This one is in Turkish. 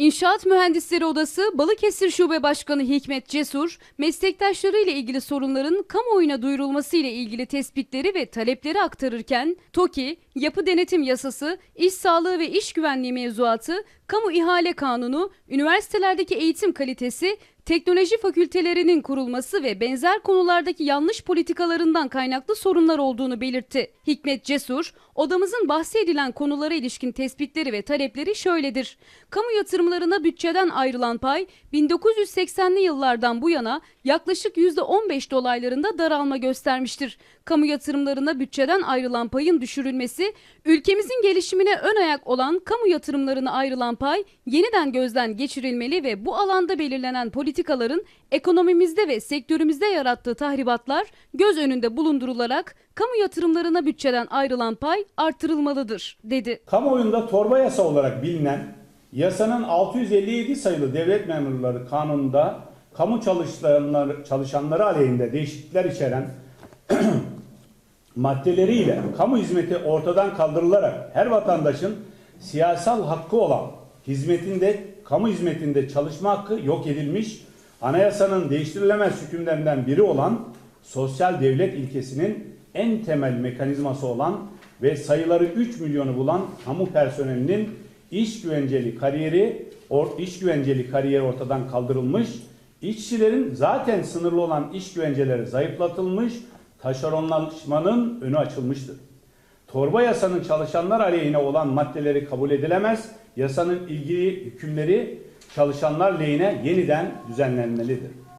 İnşaat Mühendisleri Odası Balıkesir Şube Başkanı Hikmet Cesur, meslektaşları ile ilgili sorunların kamuoyuna duyurulması ile ilgili tespitleri ve talepleri aktarırken, TOKİ, Yapı Denetim Yasası, İş Sağlığı ve İş Güvenliği Mevzuatı, Kamu İhale Kanunu, üniversitelerdeki eğitim kalitesi, teknoloji fakültelerinin kurulması ve benzer konulardaki yanlış politikalarından kaynaklı sorunlar olduğunu belirtti. Hikmet Cesur, odamızın bahsedilen konulara ilişkin tespitleri ve talepleri şöyledir. Kamu yatırımlarına bütçeden ayrılan pay 1980'li yıllardan bu yana yaklaşık %15 dolaylarında daralma göstermiştir. Kamu yatırımlarına bütçeden ayrılan payın düşürülmesi, ülkemizin gelişimine ön ayak olan kamu yatırımlarına ayrılan pay yeniden gözden geçirilmeli ve bu alanda belirlenen politikaların ekonomimizde ve sektörümüzde yarattığı tahribatlar göz önünde bulundurularak kamu yatırımlarına bütçeden ayrılan pay artırılmalıdır, dedi. Kamuoyunda torba yasa olarak bilinen yasanın 657 sayılı devlet memurları kanununda kamu çalışanları, çalışanları aleyhinde değişiklikler içeren maddeleriyle kamu hizmeti ortadan kaldırılarak her vatandaşın siyasal hakkı olan hizmetinde, kamu hizmetinde çalışma hakkı yok edilmiş, anayasanın değiştirilemez hükümlerinden biri olan sosyal devlet ilkesinin en temel mekanizması olan ve sayıları 3 milyonu bulan kamu personelinin iş güvenceli kariyeri or, iş güvenceli kariyeri ortadan kaldırılmış, işçilerin zaten sınırlı olan iş güvenceleri zayıflatılmış, taşeronlaşmanın önü açılmıştır. Torba yasanın çalışanlar aleyhine olan maddeleri kabul edilemez, yasanın ilgili hükümleri çalışanlar lehine yeniden düzenlenmelidir.